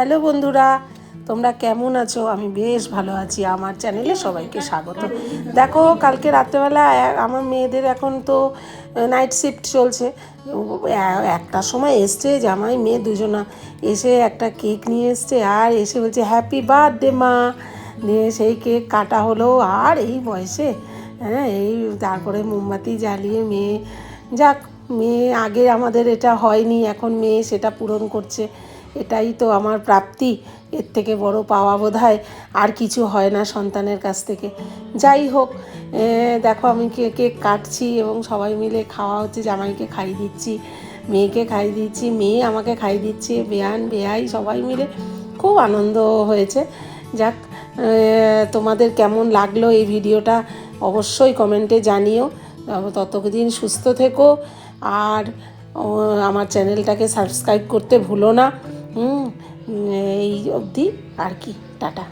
Hello বন্ধুরা, তোমরা কেমন আছো? আমি বেশ ভালো আছি। আমার চ্যানেলে সবাইকে স্বাগত। দেখো, কালকে রাত্রেবেলা আমার মেয়েদের এখন তো নাইট শিফট চলছে। একটা সময় এসছে, জামাই, মেয়ে দুজনা এসে একটা কেক নিয়ে এসছে আর এসে বলছে হ্যাপি বার্থডে মা! দিয়ে সেই কেক কাটা হলো আর এই বয়সে হ্যাঁ এই তারপরে মোমবাতি জ্বালিয়ে মেয়ে, যাক, মেয়ে আগে আমাদের এটা হয়নি, এখন মেয়ে সেটা পূরণ করছে। এটাই তো আমার প্রাপ্তি। এর থেকে বড় পাওয়া বোধ আর কিছু হয় না সন্তানের কাছ থেকে। যাই হোক দেখো আমি কেক কাটছি এবং সবাই মিলে খাওয়া হচ্ছে, জামাইকে খাইয়ে দিচ্ছি, মেয়েকে খাইয়ে দিচ্ছি, মেয়ে আমাকে খাইয়ে দিচ্ছে, বেয়ান, বেয়াই সবাই মিলে। খুব আনন্দ হয়েছে। যাক তোমাদের কেমন লাগল এই ভিডিওটা অবশ্যই কমেন্টে জানিও। ততদিন সুস্থ থেকো। আর আমার চ্যানেলটাকে সাবস্ক্রাইব করতে ভুলো না। এই অবধি আর কি টাটা।